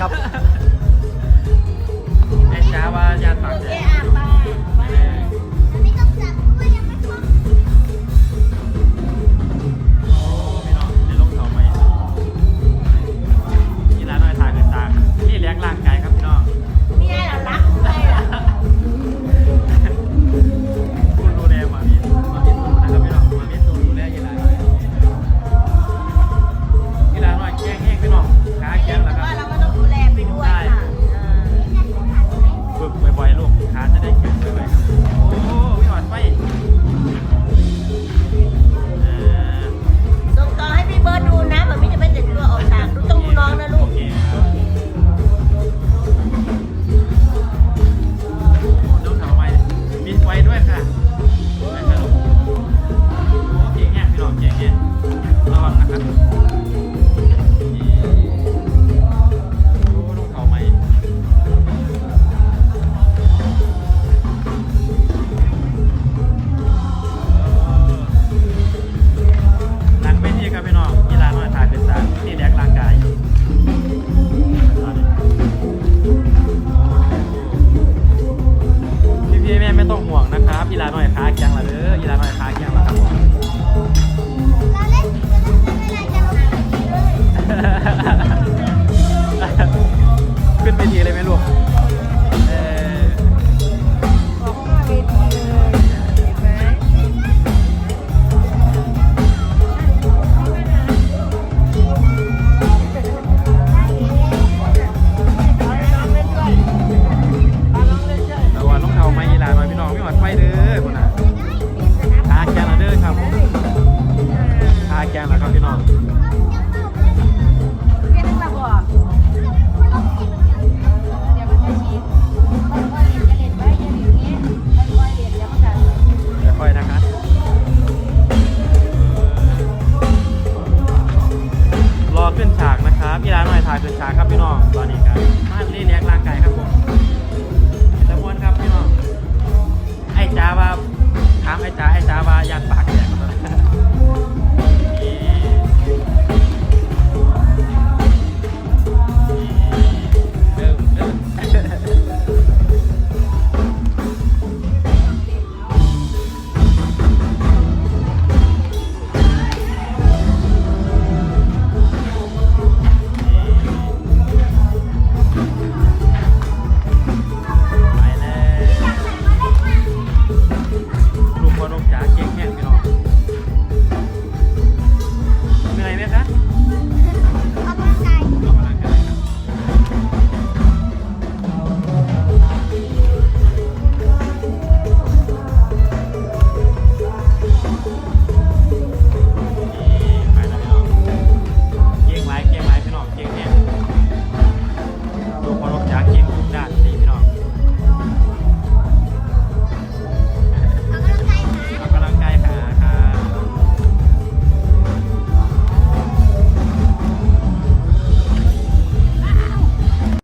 ครับ อเรีนตั้งแต่บ่เดี๋ยวมันจะฉีดค่อยๆเรียนจะเรียนไปอย่าลืมนี้ค่อยๆเรียนเดี๋ยวมันจะค่อยๆนะคะรอขึ้นฉากนะครับพี่ร้านหน่อยถ่ายขึ้นฉากครับพี่น้องตอนนี้ครับ